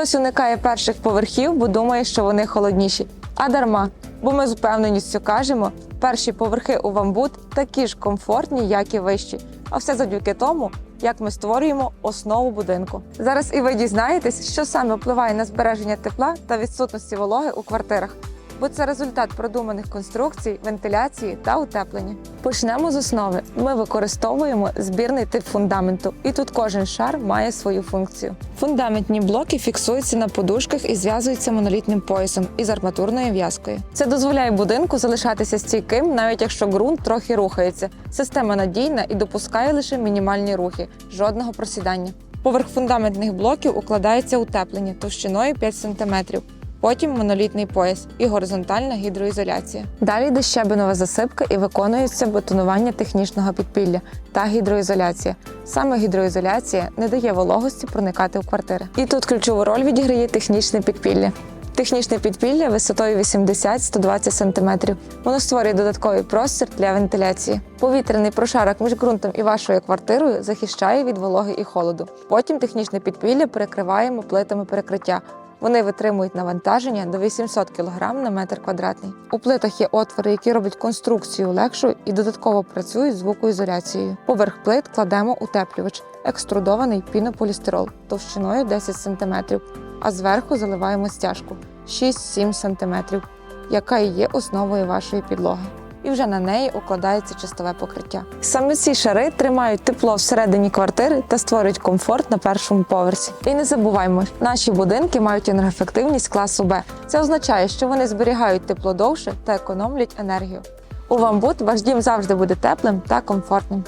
Хтось уникає перших поверхів, бо думає, що вони холодніші. А дарма, бо ми з впевненістю кажемо, перші поверхи у Вамбут такі ж комфортні, як і вищі. А все завдяки тому, як ми створюємо основу будинку. Зараз і ви дізнаєтесь, що саме впливає на збереження тепла та відсутності вологи у квартирах. Бо це результат продуманих конструкцій, вентиляції та утеплення. Почнемо з основи. Ми використовуємо збірний тип фундаменту, і тут кожен шар має свою функцію. Фундаментні блоки фіксуються на подушках і зв'язуються монолітним поясом із арматурною в'язкою. Це дозволяє будинку залишатися стійким, навіть якщо ґрунт трохи рухається. Система надійна і допускає лише мінімальні рухи, жодного просідання. Поверх фундаментних блоків укладається утеплення товщиною 5 см. Потім монолітний пояс і горизонтальна гідроізоляція. Далі йде засипка і виконується бетонування технічного підпілля та гідроізоляція. Саме гідроізоляція не дає вологості проникати в квартири. І тут ключову роль відіграє технічне підпілля. Технічне підпілля висотою 80-120 см. Воно створює додатковий простір для вентиляції. Повітряний прошарок між ґрунтом і вашою квартирою захищає від вологи і холоду. Потім технічне підпілля перекриваємо плитами перекриття. Вони витримують навантаження до 800 кг на метр квадратний. У плитах є отвори, які роблять конструкцію легшою і додатково працюють звукоізоляцією. Поверх плит кладемо утеплювач, екструдований пінополістирол товщиною 10 см, а зверху заливаємо стяжку 6-7 см, яка і є основою вашої підлоги. Вже на неї укладається чистове покриття. Саме ці шари тримають тепло всередині квартири та створюють комфорт на першому поверсі. І не забуваймо, наші будинки мають енергоефективність класу Б. Це означає, що вони зберігають тепло довше та економлять енергію. У Вамбут ваш дім завжди буде теплим та комфортним.